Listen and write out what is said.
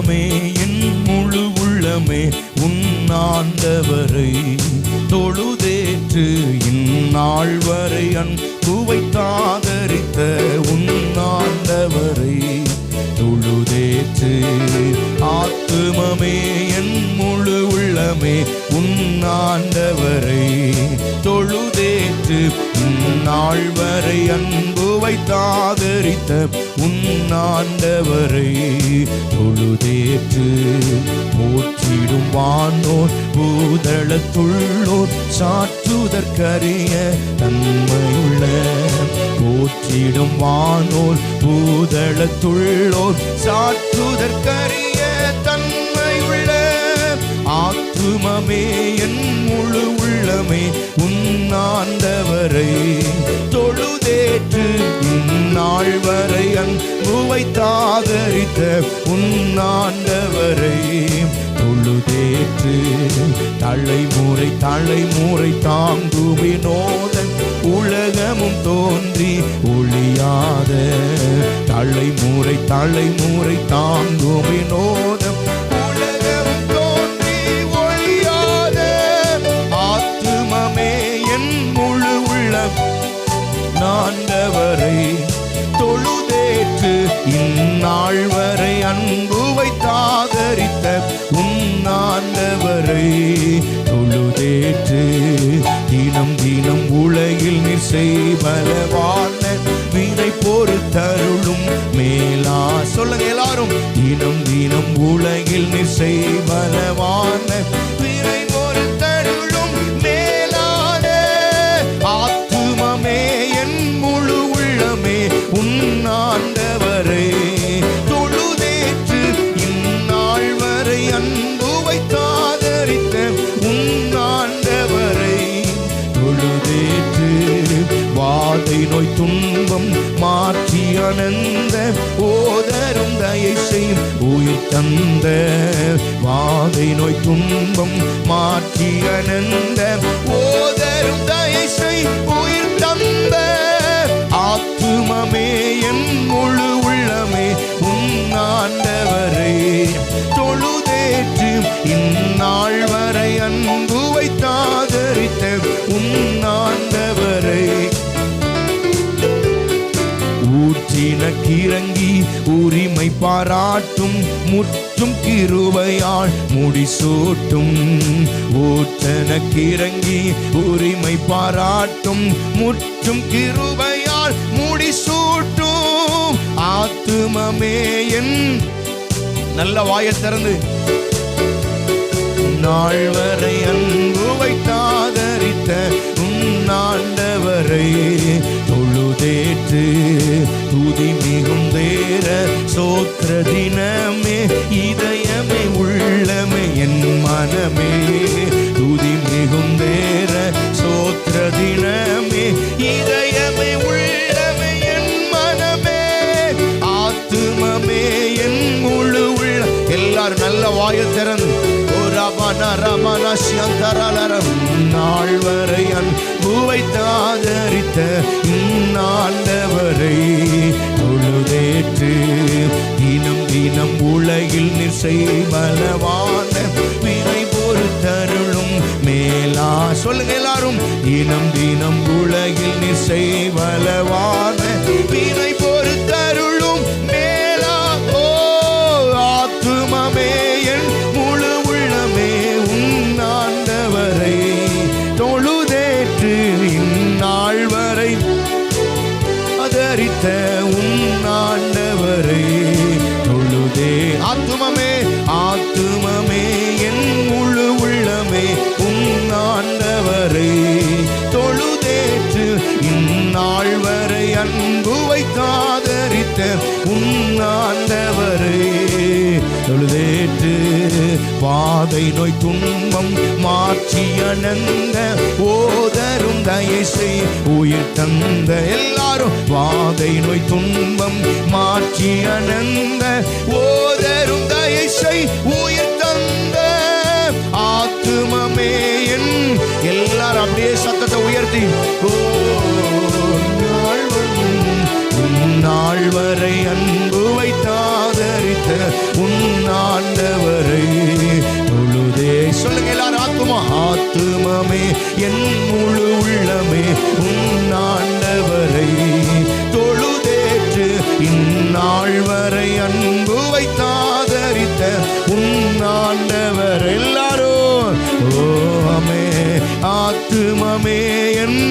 உள்ளமே என் முழு உள்ளமே உன் ஆண்டவரை. தொழுதேற்று இந்நாள் வரை அன்புவை தாதரித்த உன் ஆண்டவரை. தொழுதேற்று ஆத்துமமே என் முழு உள்ளமே உன் தொழு தொழுதேற்று நாள் வரை அன்பு வைத்தாதரித்த உன்னாண்டவரை தொழுதேற்று போற்றிடும் வானோர் பூதளத்துள்ளோர் சாற்றுதற்கரிய தன்மையுள்ள போற்றிடும் வானோர் பூதளத்துள்ளோர் சாற்றுதற்கரிய தன்மையுள்ள ஆத்துமமே என் முழு உள்ளமே உன்னாண்டவரை தொழுதேற்று இந்நாள் வரை அன்புவை தாகரித்த உன்னாண்டவரை தொழுதேற்று தலைமுறை தலைமுறை தாங்குவினோதன் உலகமும் தோன்றி ஒளியாத. தலைமுறை தலைமுறை தாங்குவினோதன் வரை தொழுதேற்று இந்நாள் வரை அன்பு தாதரித்த உன்னாண்டவரை தொழுதேற்று தினம் தினம் உலகில் நிசை பலவான வினை பொறுத்தருளும் மேலா. சொல்லுங்க எல்லாரும். தினம் தினம் உலகில் நிசை பலவான வாதை நோய் துன்பம் மாற்றி அனந்த ஓதரும் தயை செய்யும் உயிர் தந்த. வாதை நோய் துன்பம் மாற்றி அனந்த இறங்கி உரிமை பாராட்டும் முற்றும் கிருபையால் முடிசூட்டும் ஊற்றனக்கிறங்கி உரிமை பாராட்டும் முற்றும் கிருபையால் முடிசூட்டும் ஆத்துமமே என் நல்ல வாயைத் திறந்து. நாள் வரை அன்பு வைத்தாதரித்த உன் ஆண்டவரை தொழுதேற்று துதி மிகுந்தேர சோத்திர தினமே இதயமே உள்ளமே என் மனமே. துதி மிகுந்தேர சோத்திர தினமே இதயமே உள்ளமே என் மனமே. ஆத்துமமே என் முழு உள்ள எல்லாரும் நல்ல வாயை திறந்து. ரமண ரமண சந்தரலரம் நாள் வரை அன்புவை தாதரித்த இந்நாள் உலகில் பலவான வினை பொறுத்தருளும் மேலா. சொல்லுங்க எல்லாரும். தினம் தினம் உலகில் நிசை பலவான வினை பொறுத்தருளும் மேலா. ஓ ஆத்துமமே என் முழு உள்ளமே உன்னாண்டவரை தொழுதேற்று இந்நாள் வரை அதரித்த உன் இந்நாள் வரை அன்பு வைத்தாதரித்த உன்னாண்டவரை. தொழுதேற்று பாதை நோய் துன்பம் மாற்றி அணந்த ஓதரும் தயசை உயிர் தந்த எல்லாரும் பாதை நோய் துன்பம் மாற்றி அணந்த ஓ ஆத்துமமே என் முழு உள்ளமே உன் ஆண்டவரை. தொழுதேற்று இந்நாள் வரை அன்பு வைத்தாதரித்த உன் ஆண்டவர் எல்லாரும். ஓ அமே ஆத்துமமே என்